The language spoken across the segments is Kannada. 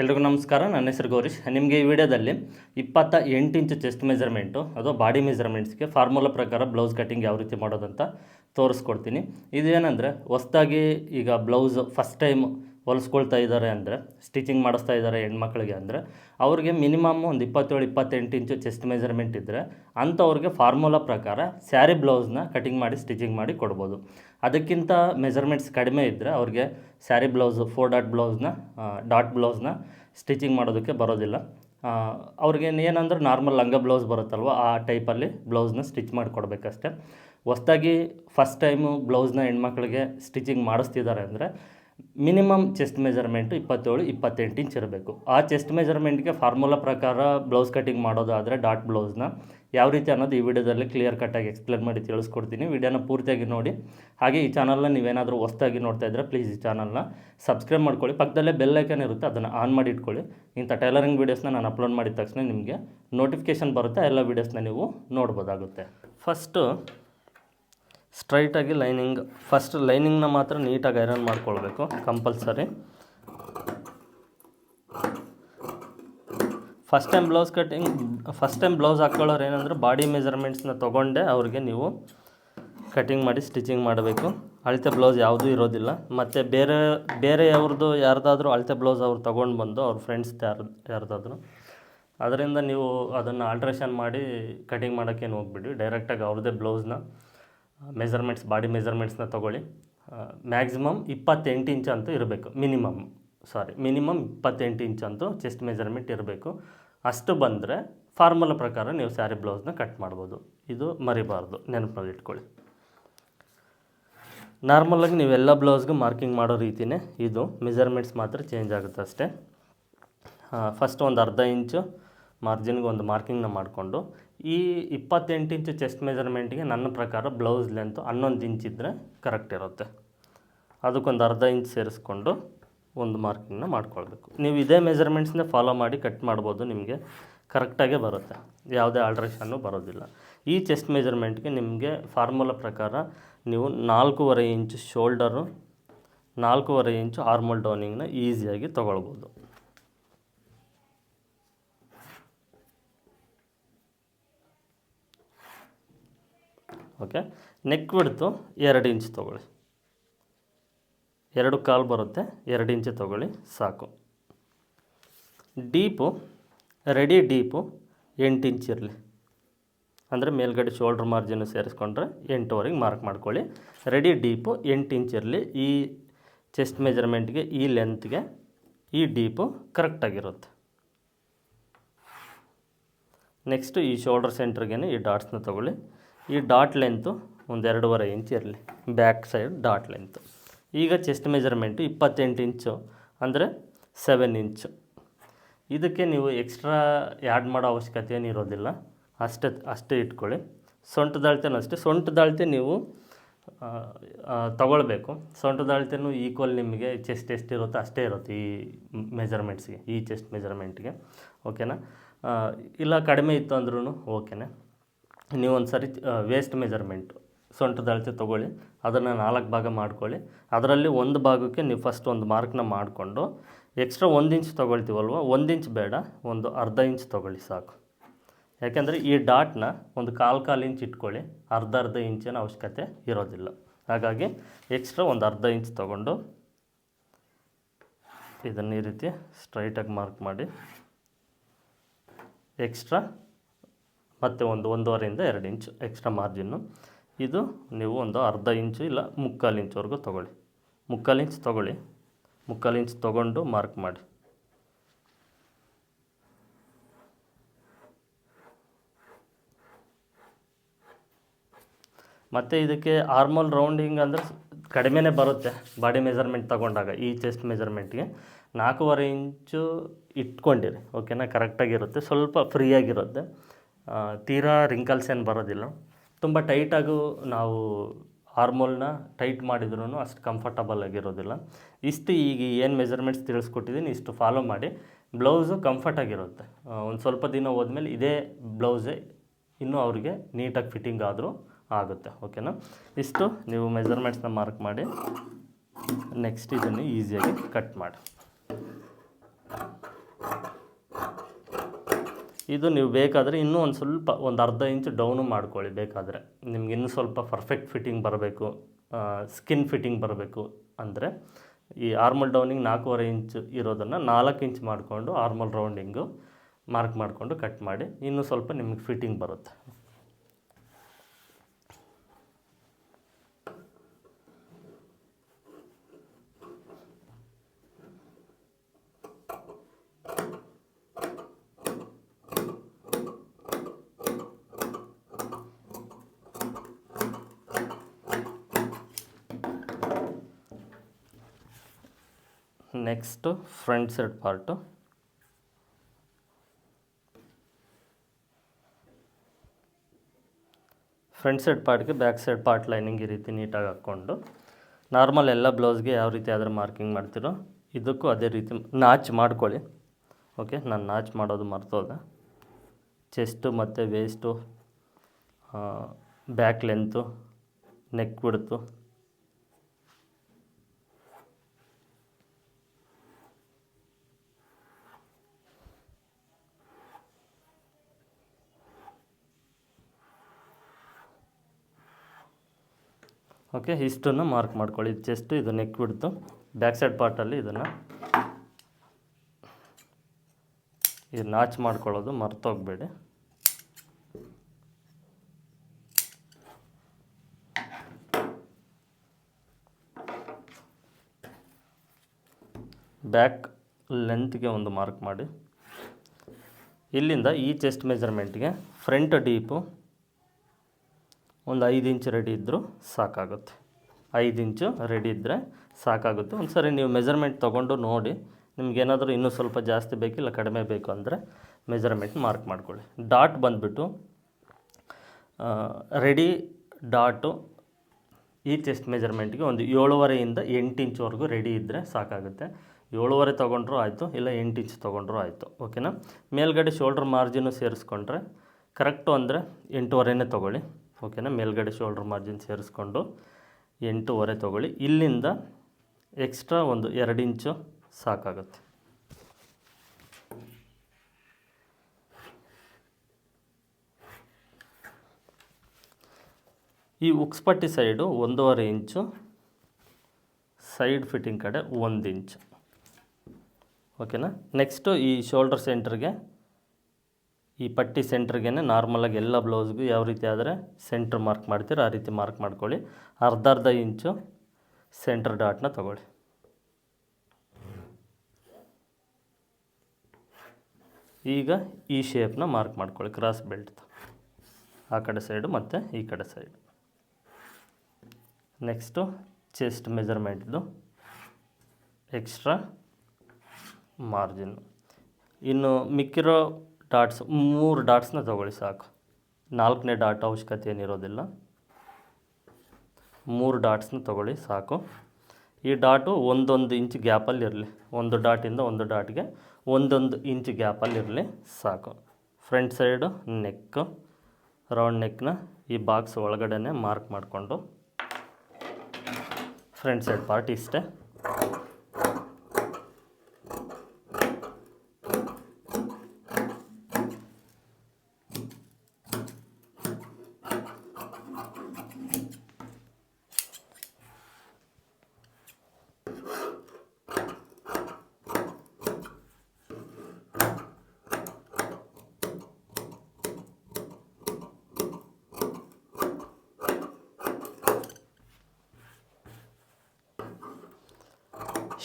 ಎಲ್ರಿಗೂ ನಮಸ್ಕಾರ, ನನ್ನ ಹೆಸರು ಗೌರೀಶ್. ನಿಮಗೆ ಈ ವಿಡಿಯೋದಲ್ಲಿ ಇಪ್ಪತ್ತ ಎಂಟು ಇಂಚು ಚೆಸ್ಟ್ ಮೆಜರ್ಮೆಂಟು ಅಥವಾ ಬಾಡಿ ಮೆಜರ್ಮೆಂಟ್ಸ್ಗೆ ಫಾರ್ಮುಲಾ ಪ್ರಕಾರ ಬ್ಲೌಸ್ ಕಟ್ಟಿಂಗ್ ಯಾವ ರೀತಿ ಮಾಡೋದಂತ ತೋರಿಸ್ಕೊಡ್ತೀನಿ. ಇದೇನೆಂದರೆ ಹೊಸ್ದಾಗಿ ಈಗ ಬ್ಲೌಸ್ ಫಸ್ಟ್ ಟೈಮ್ ಹೊಲಿಸ್ಕೊಳ್ತಾ ಇದ್ದಾರೆ ಅಂದರೆ ಸ್ಟಿಚಿಂಗ್ ಮಾಡಿಸ್ತಾ ಇದ್ದಾರೆ ಹೆಣ್ಮಕ್ಳಿಗೆ ಅಂದರೆ, ಅವ್ರಿಗೆ ಮಿನಿಮಮ್ ಒಂದು ಇಪ್ಪತ್ತೇಳು, ಇಪ್ಪತ್ತೆಂಟು ಇಂಚು ಚೆಸ್ಟ್ ಮೆಜರ್ಮೆಂಟ್ ಇದ್ದರೆ ಅಂಥವ್ರಿಗೆ ಫಾರ್ಮುಲಾ ಪ್ರಕಾರ ಸ್ಯಾರಿ ಬ್ಲೌಸ್ನ ಕಟಿಂಗ್ ಮಾಡಿ ಸ್ಟಿಚಿಂಗ್ ಮಾಡಿ ಕೊಡ್ಬೋದು. ಅದಕ್ಕಿಂತ ಮೆಜರ್ಮೆಂಟ್ಸ್ ಕಡಿಮೆ ಇದ್ದರೆ ಅವ್ರಿಗೆ ಸ್ಯಾರಿ ಬ್ಲೌಸು ಫೋರ್ ಡಾಟ್ ಬ್ಲೌಸ್ನ ಡಾಟ್ ಬ್ಲೌಸ್ನ ಸ್ಟಿಚಿಂಗ್ ಮಾಡೋದಕ್ಕೆ ಬರೋದಿಲ್ಲ. ಅವ್ರಿಗೆ ಏನಂದ್ರೆ ನಾರ್ಮಲ್ ಲಂಗ ಬ್ಲೌಸ್ ಬರುತ್ತಲ್ವ, ಆ ಟೈಪಲ್ಲಿ ಬ್ಲೌಸ್ನ ಸ್ಟಿಚ್ ಮಾಡಿ ಕೊಡಬೇಕಷ್ಟೆ. ಹೊಸ್ದಾಗಿ ಫಸ್ಟ್ ಟೈಮು ಬ್ಲೌಸ್ನ ಹೆಣ್ಮಕ್ಳಿಗೆ ಸ್ಟಿಚಿಂಗ್ ಮಾಡಿಸ್ತಿದ್ದಾರೆ ಅಂದರೆ ಮಿನಿಮಮ್ ಚೆಸ್ಟ್ ಮೆಜರ್ಮೆಂಟು ಇಪ್ಪತ್ತೇಳು, ಇಪ್ಪತ್ತೆಂಟು ಇಂಚ್ ಇರಬೇಕು. ಆ ಚೆಸ್ಟ್ ಮೆಜರ್ಮೆಂಟ್ಗೆ ಫಾರ್ಮುಲಾ ಪ್ರಕಾರ ಬ್ಲೌಸ್ ಕಟಿಂಗ್ ಮಾಡೋದಾದರೆ ಡಾಟ್ ಬ್ಲೌಸ್ನ ಯಾವ ರೀತಿ ಅನ್ನೋದು ಈ ವಿಡಿಯೋದಲ್ಲಿ ಕ್ಲಿಯರ್ ಕಟ್ಟಾಗಿ ಎಕ್ಸ್ಪ್ಲೇನ್ ಮಾಡಿ ತಿಳಿಸ್ಕೊಡ್ತೀನಿ. ವಿಡಿಯೋನ ಪೂರ್ತಿಯಾಗಿ ನೋಡಿ. ಹಾಗೆ ಈ ಚಾನಲ್ನ ನೀವೇನಾದರೂ ಹೊಸ್ದಾಗಿ ನೋಡ್ತಾ ಇದ್ದರೆ ಪ್ಲೀಸ್ ಈ ಚಾನಲ್ನ ಸಬ್ಸ್ಕ್ರೈಬ್ ಮಾಡ್ಕೊಳ್ಳಿ. ಪಕ್ಕದಲ್ಲೇ ಬೆಲ್ ಐಕನ್ ಇರುತ್ತೆ, ಅದನ್ನು ಆನ್ ಮಾಡಿ ಇಟ್ಕೊಳ್ಳಿ. ಇಂಥ ಟೈಲರಿಂಗ್ ವೀಡಿಯೋಸ್ನ ನಾನು ಅಪ್ಲೋಡ್ ಮಾಡಿದ ತಕ್ಷಣ ನಿಮಗೆ ನೋಟಿಫಿಕೇಷನ್ ಬರುತ್ತೆ, ಎಲ್ಲ ವೀಡಿಯೋಸ್ನ ನೀವು ನೋಡ್ಬೋದಾಗುತ್ತೆ. ಫಸ್ಟು ಸ್ಟ್ರೈಟಾಗಿ ಲೈನಿಂಗ್ ಫಸ್ಟ್ ಲೈನಿಂಗ್ನ ಮಾತ್ರ ನೀಟಾಗಿ ಐರನ್ ಮಾಡ್ಕೊಳ್ಬೇಕು, compulsory. First time blouse cutting first time blouse ಹಾಕ್ಕೊಳ್ಳೋರು ಏನಂದ್ರೆ ಬಾಡಿ ಮೆಜರ್ಮೆಂಟ್ಸ್ನ ತೊಗೊಂಡೆ ಅವ್ರಿಗೆ ನೀವು ಕಟ್ಟಿಂಗ್ ಮಾಡಿ ಸ್ಟಿಚಿಂಗ್ ಮಾಡಬೇಕು. ಅಳತೆ ಬ್ಲೌಸ್ ಯಾವುದೂ ಇರೋದಿಲ್ಲ. ಮತ್ತು ಬೇರೆ ಬೇರೆ ಅವ್ರದ್ದು ಯಾರ್ದಾದ್ರೂ ಅಳತೆ ಬ್ಲೌಸ್ ಅವ್ರು ತೊಗೊಂಡು ಬಂದು ಅವ್ರ ಫ್ರೆಂಡ್ಸ್ ಯಾರು, ಯಾರ್ದಾದ್ರೂ. ಅದರಿಂದ ನೀವು ಅದನ್ನು ಆಲ್ಟ್ರೇಷನ್ ಮಾಡಿ ಕಟಿಂಗ್ ಮಾಡೋಕ್ಕೇನು ಹೋಗ್ಬಿಡಿ. ಡೈರೆಕ್ಟಾಗಿ ಅವ್ರದ್ದೇ ಬ್ಲೌಸ್ನ ಮೆಜರ್ಮೆಂಟ್ಸ್, ಬಾಡಿ ಮೆಜರ್ಮೆಂಟ್ಸ್ನ ತೊಗೊಳ್ಳಿ. ಮ್ಯಾಕ್ಸಿಮಮ್ ಇಪ್ಪತ್ತೆಂಟು ಇಂಚ್ ಅಂತೂ ಇರಬೇಕು. ಮಿನಿಮಮ್, ಸಾರಿ, ಮಿನಿಮಮ್ ಇಪ್ಪತ್ತೆಂಟು ಇಂಚ್ ಅಂತೂ ಚೆಸ್ಟ್ ಮೆಜರ್ಮೆಂಟ್ ಇರಬೇಕು. ಅಷ್ಟು ಬಂದರೆ ಫಾರ್ಮುಲಾ ಪ್ರಕಾರ ನೀವು ಸ್ಯಾರಿ ಬ್ಲೌಸ್ನ ಕಟ್ ಮಾಡ್ಬೋದು. ಇದು ಮರಿಬಾರ್ದು, ನೆನಪಲ್ಲಿ ಇಟ್ಕೊಳ್ಳಿ. ನಾರ್ಮಲಾಗಿ ನೀವೆಲ್ಲ ಬ್ಲೌಸ್ಗೂ ಮಾರ್ಕಿಂಗ್ ಮಾಡೋ ರೀತಿಯೇ ಇದು ಮೆಜರ್ಮೆಂಟ್ಸ್ ಮಾತ್ರ ಚೇಂಜ್ ಆಗುತ್ತೆ ಅಷ್ಟೇ. ಫಸ್ಟ್ ಒಂದು ಅರ್ಧ ಇಂಚು ಮಾರ್ಜಿನ್ಗೆ ಒಂದು ಮಾರ್ಕಿಂಗ್ನ ಮಾಡಿಕೊಂಡು ಈ ಇಪ್ಪತ್ತೆಂಟು ಇಂಚು ಚೆಸ್ಟ್ ಮೆಜರ್ಮೆಂಟಿಗೆ ನನ್ನ ಪ್ರಕಾರ ಬ್ಲೌಸ್ ಲೆಂತ್ ಹನ್ನೊಂದು ಇಂಚ್ ಇದ್ದರೆ ಕರೆಕ್ಟ್ ಇರುತ್ತೆ. ಅದಕ್ಕೊಂದು ಅರ್ಧ ಇಂಚ್ ಸೇರಿಸ್ಕೊಂಡು ಒಂದು ಮಾರ್ಕಿಂಗ್ನ ಮಾಡ್ಕೊಳ್ಬೇಕು. ನೀವು ಇದೇ ಮೆಜರ್ಮೆಂಟ್ಸ್ನೇ ಫಾಲೋ ಮಾಡಿ ಕಟ್ ಮಾಡ್ಬೋದು, ನಿಮಗೆ ಕರೆಕ್ಟಾಗೆ ಬರುತ್ತೆ. ಯಾವುದೇ ಆಲ್ಟ್ರೇಷನ್ನು ಬರೋದಿಲ್ಲ. ಈ ಚೆಸ್ಟ್ ಮೆಜರ್ಮೆಂಟ್ಗೆ ನಿಮಗೆ ಫಾರ್ಮುಲಾ ಪ್ರಕಾರ ನೀವು ನಾಲ್ಕೂವರೆ ಇಂಚು ಶೋಲ್ಡರು ನಾಲ್ಕೂವರೆ ಇಂಚು ಆರ್ಮಲ್ ಡೌನಿಂಗ್ನ ಈಸಿಯಾಗಿ ತೊಗೊಳ್ಬೋದು. ಓಕೆ? ನೆಕ್ ಬಿಡ್ತು ಎರಡು ಇಂಚ್ ತೊಗೊಳ್ಳಿ. ಎರಡು ಕಾಲು ಬರುತ್ತೆ, ಎರಡು ಇಂಚ್ ತೊಗೊಳ್ಳಿ, ಸಾಕು. ಡೀಪು ರೆಡಿ ಡೀಪು ಎಂಟು ಇಂಚ್ ಇರಲಿ. ಅಂದರೆ ಮೇಲ್ಗಡೆ ಶೋಲ್ಡ್ರ್ ಮಾರ್ಜಿನ್ ಸೇರಿಸ್ಕೊಂಡ್ರೆ ಎಂಟುವರೆಗೆ ಮಾರ್ಕ್ ಮಾಡ್ಕೊಳ್ಳಿ. ರೆಡಿ ಡೀಪು ಎಂಟು ಇಂಚ್ ಇರಲಿ. ಈ ಚೆಸ್ಟ್ ಮೆಜರ್ಮೆಂಟ್ಗೆ ಈ ಲೆಂತ್ಗೆ ಈ ಡೀಪು ಕರೆಕ್ಟಾಗಿರುತ್ತೆ ನೆಕ್ಸ್ಟು ಈ ಶೋಲ್ಡರ್ ಸೆಂಟ್ರಿಗೆ ಈ ಡಾಟ್ಸ್ನ ತೊಗೊಳ್ಳಿ. ಈ ಡಾಟ್ ಲೆಂತು ಒಂದು ಎರಡೂವರೆ ಇಂಚ್ ಇರಲಿ, ಬ್ಯಾಕ್ ಸೈಡ್ ಡಾಟ್ ಲೆಂತು. ಈಗ ಚೆಸ್ಟ್ ಮೆಜರ್ಮೆಂಟು ಇಪ್ಪತ್ತೆಂಟು ಇಂಚು ಅಂದರೆ ಸೆವೆನ್ ಇಂಚು. ಇದಕ್ಕೆ ನೀವು ಎಕ್ಸ್ಟ್ರಾ ಆ್ಯಡ್ ಮಾಡೋ ಅವಶ್ಯಕತೆ ಇರೋದಿಲ್ಲ. ಅಷ್ಟೇ ಅಷ್ಟೇ ಇಟ್ಕೊಳ್ಳಿ. ಸೊಂಟದ ಅಳತೆನೂ ಅಷ್ಟೇ ಸೊಂಟದ ಅಳತೆ ನೀವು ತಗೊಳ್ಬೇಕು. ಸೊಂಟದ ಅಳತೆನೂ ಈಕ್ವಲ್ ನಿಮಗೆ ಚೆಸ್ಟ್ ಎಷ್ಟಿರುತ್ತೋ ಅಷ್ಟೇ ಇರುತ್ತೆ ಈ ಮೆಜರ್ಮೆಂಟ್ಸ್ಗೆ ಈ ಚೆಸ್ಟ್ ಮೆಜರ್ಮೆಂಟ್ಗೆ ಓಕೆನಾ ಇಲ್ಲ ಕಡಿಮೆ ಇತ್ತು ಅಂದ್ರೂ ಓಕೆನಾ ನೀವು ಒಂದು ಸರಿ ವೇಸ್ಟ್ ಮೆಜರ್ಮೆಂಟು ಸೊಂಟದ ಅಳತೆ ತೊಗೊಳ್ಳಿ, ಅದನ್ನು ನಾಲ್ಕು ಭಾಗ ಮಾಡ್ಕೊಳ್ಳಿ. ಅದರಲ್ಲಿ ಒಂದು ಭಾಗಕ್ಕೆ ನೀವು ಫಸ್ಟ್ ಒಂದು ಮಾರ್ಕ್ನ ಮಾಡಿಕೊಂಡು ಎಕ್ಸ್ಟ್ರಾ ಒಂದು ಇಂಚ್ ತೊಗೊಳ್ತೀವಲ್ವ? ಒಂದು ಇಂಚ್ ಬೇಡ, ಒಂದು ಅರ್ಧ ಇಂಚ್ ತೊಗೊಳ್ಳಿ ಸಾಕು. ಯಾಕೆಂದರೆ ಈ ಡಾಟ್ನ ಒಂದು ಕಾಲು ಕಾಲು ಇಂಚ್ ಇಟ್ಕೊಳ್ಳಿ, ಅರ್ಧ ಅರ್ಧ ಇಂಚಿನ ಅವಶ್ಯಕತೆ ಇರೋದಿಲ್ಲ. ಹಾಗಾಗಿ ಎಕ್ಸ್ಟ್ರಾ ಒಂದು ಅರ್ಧ ಇಂಚ್ ತೊಗೊಂಡು, ಇದನ್ನು ಈ ರೀತಿ ಸ್ಟ್ರೈಟಾಗಿ ಮಾರ್ಕ್ ಮಾಡಿ ಎಕ್ಸ್ಟ್ರಾ ಮತ್ತು ಒಂದು ಒಂದೂವರೆಯಿಂದ ಎರಡು ಇಂಚು ಎಕ್ಸ್ಟ್ರಾ ಮಾರ್ಜಿನ್ನು ಇದು ನೀವು ಒಂದು ಅರ್ಧ ಇಂಚು ಇಲ್ಲ ಮುಕ್ಕಾಲು ಇಂಚುವರೆಗೂ ತೊಗೊಳ್ಳಿ. ಮುಕ್ಕಾಲು ಇಂಚ್ ತೊಗೊಳ್ಳಿ. ಮುಕ್ಕಾಲು ಇಂಚ್ ತೊಗೊಂಡು ಮಾರ್ಕ್ ಮಾಡಿ. ಮತ್ತು ಇದಕ್ಕೆ ಆರ್ಮಲ್ ರೌಂಡಿಂಗ್ ಅಂದರೆ ಕಡಿಮೆನೇ ಬರುತ್ತೆ ಬಾಡಿ ಮೆಜರ್ಮೆಂಟ್ ತಗೊಂಡಾಗ, ಈ ಚೆಸ್ಟ್ ಮೆಜರ್ಮೆಂಟ್ಗೆ ನಾಲ್ಕೂವರೆ ಇಂಚು ಇಟ್ಕೊಂಡಿರಿ ಓಕೆನಾ ಕರೆಕ್ಟಾಗಿರುತ್ತೆ ಸ್ವಲ್ಪ ಫ್ರೀಯಾಗಿರುತ್ತೆ ತೀರಾ ರಿಂಕಲ್ಸ್ ಏನು ಬರೋದಿಲ್ಲ. ತುಂಬ ಟೈಟಾಗೂ ನಾವು ಆರ್ಮೋಲ್ನ ಟೈಟ್ ಮಾಡಿದ್ರೂ ಅಷ್ಟು ಕಂಫರ್ಟಬಲ್ ಆಗಿರೋದಿಲ್ಲ. ಇಷ್ಟು ಈಗ ಏನು ಮೆಜರ್ಮೆಂಟ್ಸ್ ತಿಳಿಸ್ಕೊಟ್ಟಿದ್ದೀನಿ ಇಷ್ಟು ಫಾಲೋ ಮಾಡಿ. ಬ್ಲೌಸು ಕಂಫರ್ಟಾಗಿರುತ್ತೆ ಒಂದು ಸ್ವಲ್ಪ ದಿನ ಹೋದ್ಮೇಲೆ ಇದೇ ಬ್ಲೌಸೇ ಇನ್ನೂ ಅವ್ರಿಗೆ ನೀಟಾಗಿ ಫಿಟ್ಟಿಂಗ್ ಆದರೂ ಆಗುತ್ತೆ. ಓಕೆನಾ ಇಷ್ಟು ನೀವು ಮೆಜರ್ಮೆಂಟ್ಸ್ನ ಮಾರ್ಕ್ ಮಾಡಿ. ನೆಕ್ಸ್ಟ್ ಇದನ್ನು ಈಸಿಯಾಗಿ ಕಟ್ ಮಾಡಿ. ಇದು ನೀವು ಬೇಕಾದರೆ ಇನ್ನೂ ಒಂದು ಸ್ವಲ್ಪ ಒಂದು ಅರ್ಧ ಇಂಚ್ ಡೌನು ಮಾಡ್ಕೊಳ್ಳಿ ಬೇಕಾದರೆ. ನಿಮ್ಗೆ ಇನ್ನೂ ಸ್ವಲ್ಪ ಪರ್ಫೆಕ್ಟ್ ಫಿಟ್ಟಿಂಗ್ ಬರಬೇಕು ಸ್ಕಿನ್ ಫಿಟ್ಟಿಂಗ್ ಬರಬೇಕು ಅಂದರೆ ಈ ಆರ್ಮಲ್ ಡೌನಿಂಗ್ ನಾಲ್ಕೂವರೆ ಇಂಚ್ ಇರೋದನ್ನು ನಾಲ್ಕು ಇಂಚ್ ಮಾಡಿಕೊಂಡು ಆರ್ಮಲ್ ರೌಂಡಿಂಗು ಮಾರ್ಕ್ ಮಾಡಿಕೊಂಡು ಕಟ್ ಮಾಡಿ ಇನ್ನೂ ಸ್ವಲ್ಪ ನಿಮಗೆ ಫಿಟ್ಟಿಂಗ್ ಬರುತ್ತೆ. Next front side part. Front side ಪಾರ್ಟ್ಗೆ back side part lining ಈ ರೀತಿ ನೀಟಾಗಿ ಹಾಕ್ಕೊಂಡು, ನಾರ್ಮಲ್ ಎಲ್ಲ ಬ್ಲೌಸ್ಗೆ ಯಾವ ರೀತಿ ಆದರೆ ಮಾರ್ಕಿಂಗ್ ಮಾಡ್ತೀರೋ, ಇದಕ್ಕೂ ಅದೇ ರೀತಿ ನಾಚ್ ಮಾಡ್ಕೊಳ್ಳಿ. ಓಕೆ, ನಾನು ನಾಚ್ ಮಾಡೋದು ಮರ್ತೋದೆ. ಚೆಸ್ಟು ಮತ್ತು ವೇಸ್ಟು ಬ್ಯಾಕ್ ಲೆಂತು ನೆಕ್ ಬಿಡ್ತು ಓಕೆ ಇಷ್ಟನ್ನು ಮಾರ್ಕ್ ಮಾಡ್ಕೊಳ್ಳಿ. ಇದು ಚೆಸ್ಟು ಇದು ನೆಕ್ ಬಿಡ್ತು ಬ್ಯಾಕ್ ಸೈಡ್ ಪಾರ್ಟಲ್ಲಿ ಇದನ್ನು ಇದು ನಾಚ್ ಮಾಡ್ಕೊಳ್ಳೋದು, ಮರ್ತೋಗ್ಬೇಡಿ. ಬ್ಯಾಕ್ ಲೆಂತ್ಗೆ ಒಂದು ಮಾರ್ಕ್ ಮಾಡಿ. ಇಲ್ಲಿಂದ ಈ ಚೆಸ್ಟ್ ಮೆಜರ್ಮೆಂಟ್ಗೆ ಫ್ರಂಟ್ ಡೀಪು ಒಂದು ಐದು ಇಂಚ್ ರೆಡಿ ಇದ್ದರೂ ಸಾಕಾಗುತ್ತೆ. ಐದು ಇಂಚು ರೆಡಿ ಇದ್ದರೆ ಸಾಕಾಗುತ್ತೆ. ಒಂದು ಸರಿ ನೀವು ಮೆಜರ್ಮೆಂಟ್ ತೊಗೊಂಡು ನೋಡಿ ನಿಮ್ಗೇನಾದರೂ ಇನ್ನೂ ಸ್ವಲ್ಪ ಜಾಸ್ತಿ ಬೇಕಿಲ್ಲ, ಕಡಿಮೆ ಬೇಕು ಅಂದರೆ ಮೆಜರ್ಮೆಂಟ್ ಮಾರ್ಕ್ ಮಾಡ್ಕೊಳ್ಳಿ. ಡಾಟ್ ಬಂದುಬಿಟ್ಟು ರೆಡಿ ಡಾಟು ಈ ಚೆಸ್ಟ್ ಮೆಜರ್ಮೆಂಟ್ಗೆ ಒಂದು ಏಳುವರೆಯಿಂದ ಎಂಟು ಇಂಚ್ವರೆಗೂ ರೆಡಿ ಇದ್ದರೆ ಸಾಕಾಗುತ್ತೆ. ಏಳುವರೆ ತೊಗೊಂಡ್ರೂ ಆಯಿತು, ಇಲ್ಲ ಎಂಟು ಇಂಚ್ ತೊಗೊಂಡ್ರೂ ಆಯಿತು ಓಕೆನಾ ಮೇಲ್ಗಡೆ ಶೋಲ್ಡ್ರ್ ಮಾರ್ಜಿನು ಸೇರಿಸ್ಕೊಂಡ್ರೆ ಕರೆಕ್ಟು ಅಂದರೆ ಎಂಟುವರೆನೇ ತೊಗೊಳ್ಳಿ. ಓಕೆನಾ? ಮೇಲ್ಗಡೆ ಶೋಲ್ಡ್ರ್ ಮಾರ್ಜಿನ್ ಸೇರಿಸ್ಕೊಂಡು ಎಂಟೂವರೆ ತೊಗೊಳ್ಳಿ. ಇಲ್ಲಿಂದ ಎಕ್ಸ್ಟ್ರಾ ಒಂದು ಎರಡು ಇಂಚು ಸಾಕಾಗುತ್ತೆ. ಈ ಉಕ್ಸ್ಪಟ್ಟಿ ಸೈಡು ಒಂದೂವರೆ ಇಂಚು, ಸೈಡ್ ಫಿಟ್ಟಿಂಗ್ ಕಡೆ ಒಂದು ಇಂಚು. ಓಕೆನಾ? ನೆಕ್ಸ್ಟು ಈ ಶೋಲ್ಡರ್ ಸೆಂಟ್ರಿಗೆ ಈ ಪಟ್ಟಿ ಸೆಂಟ್ರಿಗೆ ನಾರ್ಮಲಾಗಿ ಎಲ್ಲ ಬ್ಲೌಸ್ಗೂ ಯಾವ ರೀತಿ ಆದರೆ ಸೆಂಟ್ರ್ ಮಾರ್ಕ್ ಮಾಡ್ತೀರೋ ಆ ರೀತಿ ಮಾರ್ಕ್ ಮಾಡ್ಕೊಳ್ಳಿ. ಅರ್ಧ ಅರ್ಧ ಇಂಚು ಸೆಂಟ್ರ್ ಡಾಟ್ನ ತಗೊಳ್ಳಿ. ಈಗ ಈ ಶೇಪ್ನ ಮಾರ್ಕ್ ಮಾಡ್ಕೊಳ್ಳಿ ಕ್ರಾಸ್ ಬೆಲ್ಟ್ ಆ ಕಡೆ ಸೈಡು ಮತ್ತು ಈ ಕಡೆ ಸೈಡು ನೆಕ್ಸ್ಟು ಚೆಸ್ಟ್ ಮೆಜರ್ಮೆಂಟ್ದು ಎಕ್ಸ್ಟ್ರಾ ಮಾರ್ಜಿನ್ ಇನ್ನು ಮಿಕ್ಕಿರೋ ಡಾಟ್ಸ್, ಮೂರು ಡಾಟ್ಸ್ನ ತಗೊಳ್ಳಿ ಸಾಕು. ನಾಲ್ಕನೇ ಡಾಟ್ ಅವಶ್ಯಕತೆ ಏನಿರೋದಿಲ್ಲ. ಮೂರು ಡಾಟ್ಸ್ನ ತಗೊಳ್ಳಿ ಸಾಕು. ಈ ಡಾಟು ಒಂದೊಂದು ಇಂಚ್ ಗ್ಯಾಪಲ್ಲಿ ಇರಲಿ. ಒಂದು ಡಾಟಿಂದ ಒಂದು ಡಾಟ್ಗೆ ಒಂದೊಂದು ಇಂಚ್ ಗ್ಯಾಪಲ್ಲಿ ಇರಲಿ ಸಾಕು. ಫ್ರಂಟ್ ಸೈಡು ನೆಕ್ಕು ರೌಂಡ್ ನೆಕ್ನ ಈ ಬಾಕ್ಸ್ ಒಳಗಡೆ ಮಾರ್ಕ್ ಮಾಡಿಕೊಂಡು. ಫ್ರಂಟ್ ಸೈಡ್ ಪಾರ್ಟ್ ಇಷ್ಟೇ.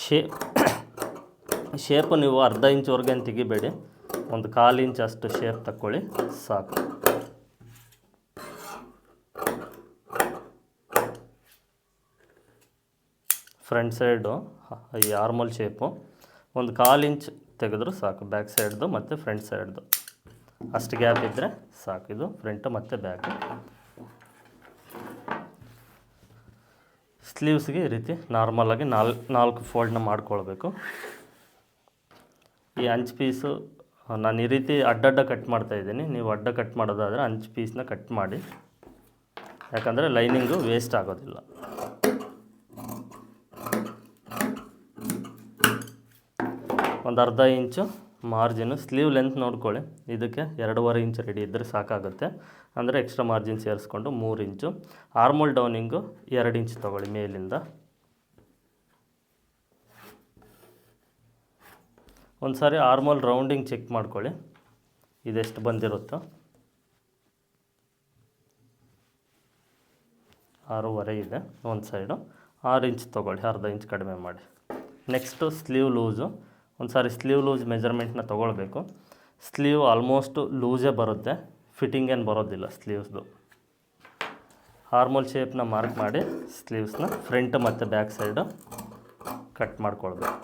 ಶೇ, ಶೇಪು ನೀವು ಅರ್ಧ ಇಂಚ್ವರೆಗೆ ಏನು ತೆಗಿಬೇಡಿ. ಒಂದು ಕಾಲು ಇಂಚ್ ಅಷ್ಟು ಶೇಪ್ ತಕ್ಕೊಳ್ಳಿ. ಸಾಕು. ಫ್ರಂಟ್ ಸೈಡು, ಈ ಆರ್ಮಲ್ ಶೇಪು. ಒಂದು ಕಾಲು ಇಂಚ್ ತೆಗೆದ್ರು ಸಾಕು. ಬ್ಯಾಕ್ ಸೈಡ್ದು ಮತ್ತು ಫ್ರಂಟ್ ಸೈಡ್ದು. ಅಷ್ಟು ಗ್ಯಾಪ್ ಇದ್ದರೆ ಸಾಕು. ಇದು ಫ್ರಂಟು ಮತ್ತು ಬ್ಯಾಕು. ಸ್ಲೀವ್ಸ್ಗೆ ಈ ರೀತಿ ನಾರ್ಮಲಾಗಿ ನಾಲ್, ನಾಲ್ಕು ಫೋಲ್ಡ್ನ ಮಾಡ್ಕೊಳ್ಬೇಕು. ಈ ಅಂಚು ಪೀಸು ನಾನು ಈ ರೀತಿ ಅಡ್ಡಡ್ಡ ಕಟ್ ಮಾಡ್ತಾ ಇದ್ದೀನಿ. ನೀವು ಅಡ್ಡ ಕಟ್ ಮಾಡೋದಾದರೆ ಅಂಚು ಪೀಸ್ನ ಕಟ್ ಮಾಡಿ. ಯಾಕಂದರೆ ಲೈನಿಂಗು ವೇಸ್ಟ್ ಆಗೋದಿಲ್ಲ. ಒಂದು ಅರ್ಧ ಇಂಚು ಮಾರ್ಜಿನು ಸ್ಲೀವ್ ಲೆಂತ್ ನೋಡ್ಕೊಳ್ಳಿ. ಇದಕ್ಕೆ ಎರಡೂವರೆ ಇಂಚ್ ರೆಡಿ ಇದ್ದರೆ ಸಾಕಾಗುತ್ತೆ. ಅಂದರೆ ಎಕ್ಸ್ಟ್ರಾ ಮಾರ್ಜಿನ್ ಸೇರಿಸ್ಕೊಂಡು ಮೂರು ಇಂಚು ಆರ್ಮೋಲ್ ಡೌನಿಂಗು ಎರಡು ಇಂಚ್ ತೊಗೊಳ್ಳಿ ಮೇಲಿಂದ. ಒಂದು ಸಾರಿ ಆರ್ಮೋಲ್ ರೌಂಡಿಂಗ್ ಚೆಕ್ ಮಾಡ್ಕೊಳ್ಳಿ, ಇದೆಷ್ಟು ಬಂದಿರುತ್ತೋ. ಆರೂವರೆ ಇದೆ, ಒಂದು ಸೈಡು ಆರು ಇಂಚ್ ತೊಗೊಳ್ಳಿ, ಅರ್ಧ ಇಂಚ್ ಕಡಿಮೆ ಮಾಡಿ. ನೆಕ್ಸ್ಟು ಸ್ಲೀವ್ ಲೂಸು ಒಂದು ಸಾರಿ ಸ್ಲೀವ್ ಲೂಸ್ ಮೆಜರ್ಮೆಂಟ್ನ ತೊಗೊಳ್ಬೇಕು. ಸ್ಲೀವ್ ಆಲ್ಮೋಸ್ಟು ಲೂಸೇ ಬರುತ್ತೆ. ಫಿಟ್ಟಿಂಗ್ ಏನು ಬರೋದಿಲ್ಲ ಸ್ಲೀವ್ಸ್ದು. ಹಾರ್ಮೋಲ್ ಶೇಪ್ನ ಮಾರ್ಕ್ ಮಾಡಿ ಸ್ಲೀವ್ಸ್ನ ಫ್ರಂಟ್ ಮತ್ತು ಬ್ಯಾಕ್ ಸೈಡು ಕಟ್ ಮಾಡ್ಕೊಳ್ಬೇಕು.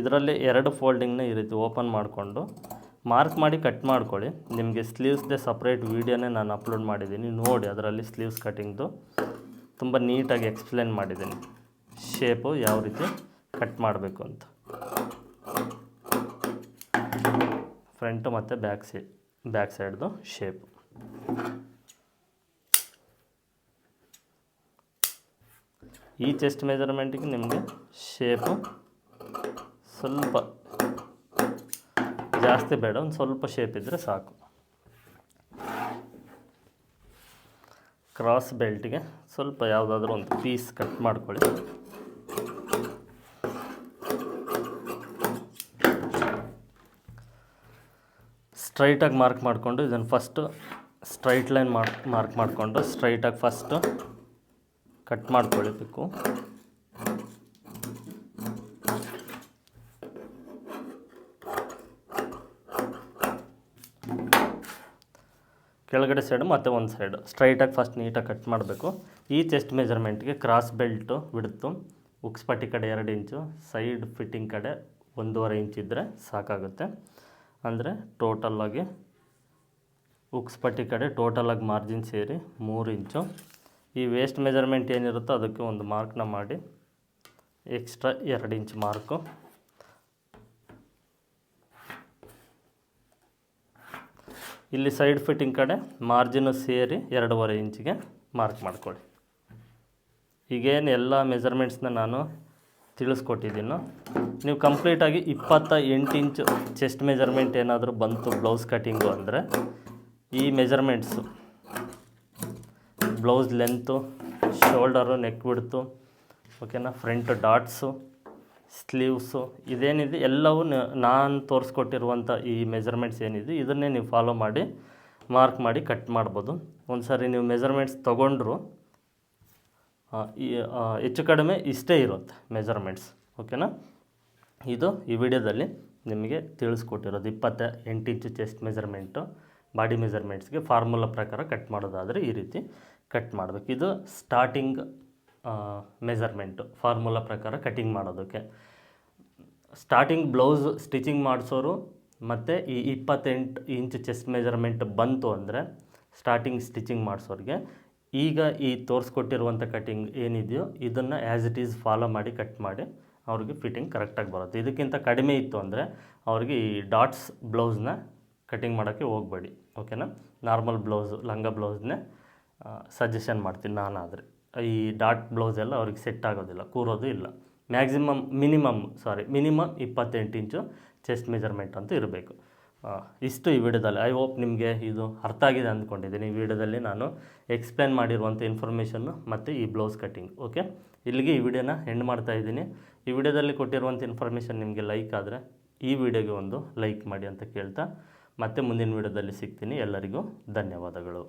ಇದರಲ್ಲಿ ಎರಡು ಫೋಲ್ಡಿಂಗ್ನ ಈ ರೀತಿ ಓಪನ್ ಮಾಡಿಕೊಂಡು ಮಾರ್ಕ್ ಮಾಡಿ ಕಟ್ ಮಾಡ್ಕೊಳ್ಳಿ. ನಿಮಗೆ ಸ್ಲೀವ್ಸ್ದೇ ಸಪ್ರೇಟ್ ವೀಡಿಯೋನೇ ನಾನು ಅಪ್ಲೋಡ್ ಮಾಡಿದ್ದೀನಿ. ನೋಡಿ ಅದರಲ್ಲಿ ಸ್ಲೀವ್ಸ್ ಕಟ್ಟಿಂಗ್ದು ತುಂಬ ನೀಟಾಗಿ ಎಕ್ಸ್ಪ್ಲೇನ್ ಮಾಡಿದ್ದೀನಿ. ಶೇಪು ಯಾವ ರೀತಿ ಕಟ್ ಮಾಡಬೇಕು ಅಂತ. ಫ್ರಂಟು ಮತ್ತು ಬ್ಯಾಕ್ ಸೈಡ್ ಬ್ಯಾಕ್ ಸೈಡ್ದು ಶೇಪು ಈ ಚೆಸ್ಟ್ ಮೆಜರ್ಮೆಂಟಿಗೆ ನಿಮಗೆ ಶೇಪು ಸ್ವಲ್ಪ ಜಾಸ್ತಿ ಬೇಡ, ಒಂದು ಸ್ವಲ್ಪ ಶೇಪ್ ಇದ್ದರೆ ಸಾಕು. ಕ್ರಾಸ್ ಬೆಲ್ಟ್ಗೆ ಸ್ವಲ್ಪ ಯಾವುದಾದ್ರೂ ಒಂದು ಪೀಸ್ ಕಟ್ ಮಾಡ್ಕೊಳ್ಳಿ. ಸ್ಟ್ರೈಟಾಗಿ ಮಾರ್ಕ್ ಮಾಡಿಕೊಂಡು ಇದನ್ನು first straight line mark mark ಮಾಡಿಕೊಂಡು ಸ್ಟ್ರೈಟಾಗಿ ಫಸ್ಟು ಕಟ್ ಮಾಡ್ಕೊಳ್ಬೇಕು ಕೆಳಗಡೆ ಸೈಡು ಮತ್ತು ಒಂದು ಸೈಡು ಸ್ಟ್ರೈಟಾಗಿ ಫಸ್ಟ್ ನೀಟಾಗಿ ಕಟ್ ಮಾಡಬೇಕು. ಈ ಚೆಸ್ಟ್ ಮೆಜರ್ಮೆಂಟ್ಗೆ ಕ್ರಾಸ್ ಬೆಲ್ಟು ಬಿಡ್ತು ಉಕ್ಸ್ಪಟ್ಟಿ ಕಡೆ ಎರಡು ಇಂಚು ಸೈಡ್ ಫಿಟ್ಟಿಂಗ್ ಕಡೆ ಒಂದೂವರೆ ಇಂಚ್ ಇದ್ದರೆ ಸಾಕಾಗುತ್ತೆ. ಅಂದರೆ ಟೋಟಲ್ಲಾಗಿ ಉಕ್ಸ್ಪಟ್ಟಿ ಕಡೆ ಟೋಟಲಾಗಿ ಮಾರ್ಜಿನ್ ಸೇರಿ ಮೂರು ಇಂಚು ಈ ವೇಸ್ಟ್ ಮೆಜರ್ಮೆಂಟ್ ಏನಿರುತ್ತೋ ಅದಕ್ಕೆ ಒಂದು ಮಾರ್ಕ್ನ ಮಾಡಿ ಎಕ್ಸ್ಟ್ರಾ ಎರಡು ಇಂಚ್ ಮಾರ್ಕು ಇಲ್ಲಿ ಸೈಡ್ ಫಿಟ್ಟಿಂಗ್ ಕಡೆ ಮಾರ್ಜಿನ್ ಸೇರಿ ಎರಡೂವರೆ ಇಂಚಿಗೆ ಮಾರ್ಕ್ ಮಾಡ್ಕೊಳ್ಳಿ. ಈಗೇನು ಎಲ್ಲ ಮೆಜರ್ಮೆಂಟ್ಸ್ನ ನಾನು ತಿಳಿಸ್ಕೊಟ್ಟಿದ್ದೀನೋ. ನೀವು ಕಂಪ್ಲೀಟಾಗಿ ಇಪ್ಪತ್ತ ಎಂಟು ಇಂಚು ಚೆಸ್ಟ್ ಮೆಜರ್ಮೆಂಟ್ ಏನಾದರೂ ಬಂತು ಬ್ಲೌಸ್ ಕಟ್ಟಿಂಗು ಅಂದರೆ, ಈ measurements blouse length shoulder neck ಬಿಡ್ತು ಓಕೆನಾ ಫ್ರಂಟ್ ಡಾಟ್ಸು ಸ್ಲೀವ್ಸು, ಇದೇನಿದೆ, ಎಲ್ಲವೂ ನಾನು ತೋರಿಸ್ಕೊಟ್ಟಿರುವಂಥ ಈ ಮೆಜರ್ಮೆಂಟ್ಸ್ ಏನಿದೆ, ಇದನ್ನೇ ನೀವು ಫಾಲೋ ಮಾಡಿ, ಮಾರ್ಕ್ ಮಾಡಿ, ಕಟ್ ಮಾಡ್ಬೋದು. ಒಂದು ಸಾರಿ ನೀವು ಮೆಜರ್ಮೆಂಟ್ಸ್ ತೊಗೊಂಡ್ರು ಹೆಚ್ಚು ಕಡಿಮೆ ಇಷ್ಟೇ ಇರುತ್ತೆ ಮೆಜರ್ಮೆಂಟ್ಸ್, ಓಕೆನಾ? ಇದು ಈ ವಿಡಿಯೋದಲ್ಲಿ ನಿಮಗೆ ತಿಳಿಸ್ಕೊಟ್ಟಿರೋದು ಇಪ್ಪತ್ತ ಎಂಟು ಇಂಚು ಚೆಸ್ಟ್ ಮೆಜರ್ಮೆಂಟು, ಬಾಡಿ ಮೆಜರ್ಮೆಂಟ್ಸ್ಗೆ ಫಾರ್ಮುಲಾ ಪ್ರಕಾರ ಕಟ್ ಮಾಡೋದಾದರೆ ಈ ರೀತಿ ಕಟ್ ಮಾಡಬೇಕು. ಇದು ಸ್ಟಾರ್ಟಿಂಗ್ ಮೆಜರ್ಮೆಂಟು ಫಾರ್ಮುಲಾ ಪ್ರಕಾರ ಕಟಿಂಗ್ ಮಾಡೋದಕ್ಕೆ. ಸ್ಟಾರ್ಟಿಂಗ್ ಬ್ಲೌಸ್ ಸ್ಟಿಚಿಂಗ್ ಮಾಡಿಸೋರು ಮತ್ತು ಈ ಇಪ್ಪತ್ತೆಂಟು ಇಂಚ್ ಚೆಸ್ಟ್ ಮೆಜರ್ಮೆಂಟ್ ಬಂತು ಅಂದರೆ ಸ್ಟಾರ್ಟಿಂಗ್ ಸ್ಟಿಚಿಂಗ್ ಮಾಡಿಸೋರಿಗೆ. ಈಗ ಈ ತೋರಿಸ್ಕೊಟ್ಟಿರುವಂಥ ಕಟಿಂಗ್ ಏನಿದೆಯೋ ಇದನ್ನು ಆ್ಯಸ್ ಇಟ್ ಈಸ್ ಫಾಲೋ ಮಾಡಿ ಕಟ್ ಮಾಡಿ ಅವ್ರಿಗೆ ಫಿಟ್ಟಿಂಗ್ ಕರೆಕ್ಟಾಗಿ ಬರುತ್ತೆ. ಇದಕ್ಕಿಂತ ಕಡಿಮೆ ಇತ್ತು ಅಂದರೆ ಅವ್ರಿಗೆ ಈ ಡಾಟ್ಸ್ ಬ್ಲೌಸ್ನ ಕಟಿಂಗ್ ಮಾಡೋಕ್ಕೆ ಹೋಗಬೇಡಿ ಓಕೆನಾ ನಾರ್ಮಲ್ ಬ್ಲೌಸು ಲಂಗ ಬ್ಲೌಸ್ನೇ ಸಜೆಷನ್ ಮಾಡ್ತೀನಿ ನಾನಾದರೆ. ಈ ಡಾಟ್ ಬ್ಲೌಸ್ ಎಲ್ಲ ಅವ್ರಿಗೆ ಸೆಟ್ ಆಗೋದಿಲ್ಲ, ಕೂರೋದು ಇಲ್ಲ. ಮ್ಯಾಕ್ಸಿಮಮ್ ಮಿನಿಮಮ್ ಸಾರಿ ಮಿನಿಮಮ್ ಇಪ್ಪತ್ತೆಂಟು ಇಂಚು ಚೆಸ್ಟ್ ಮೆಜರ್ಮೆಂಟ್ ಅಂತ ಇರಬೇಕು. ಇಷ್ಟು ಈ ವಿಡಿಯೋದಲ್ಲಿ. ಐ ಹೋಪ್ ನಿಮಗೆ ಇದು ಅರ್ಥ ಆಗಿದೆ ಅಂದ್ಕೊಂಡಿದ್ದೀನಿ. ಈ ವಿಡಿಯೋದಲ್ಲಿ ನಾನು ಎಕ್ಸ್ಪ್ಲೇನ್ ಮಾಡಿರುವಂಥ ಇನ್ಫಾರ್ಮೇಷನ್ನು ಮತ್ತು ಈ ಬ್ಲೌಸ್ ಕಟ್ಟಿಂಗ್ ಓಕೆ ಇಲ್ಲಿಗೆ ಈ ವಿಡಿಯೋನ ಎಂಡ್ ಮಾಡ್ತಾ ಇದ್ದೀನಿ. ಈ ವಿಡಿಯೋದಲ್ಲಿ ಕೊಟ್ಟಿರುವಂಥ ಇನ್ಫಾರ್ಮೇಷನ್ ನಿಮಗೆ ಲೈಕ್ ಆದರೆ ಈ ವಿಡಿಯೋಗೆ ಒಂದು ಲೈಕ್ ಮಾಡಿ ಅಂತ ಕೇಳ್ತಾ ಮತ್ತೆ ಮುಂದಿನ ವಿಡಿಯೋದಲ್ಲಿ ಸಿಗ್ತೀನಿ. ಎಲ್ಲರಿಗೂ ಧನ್ಯವಾದಗಳು.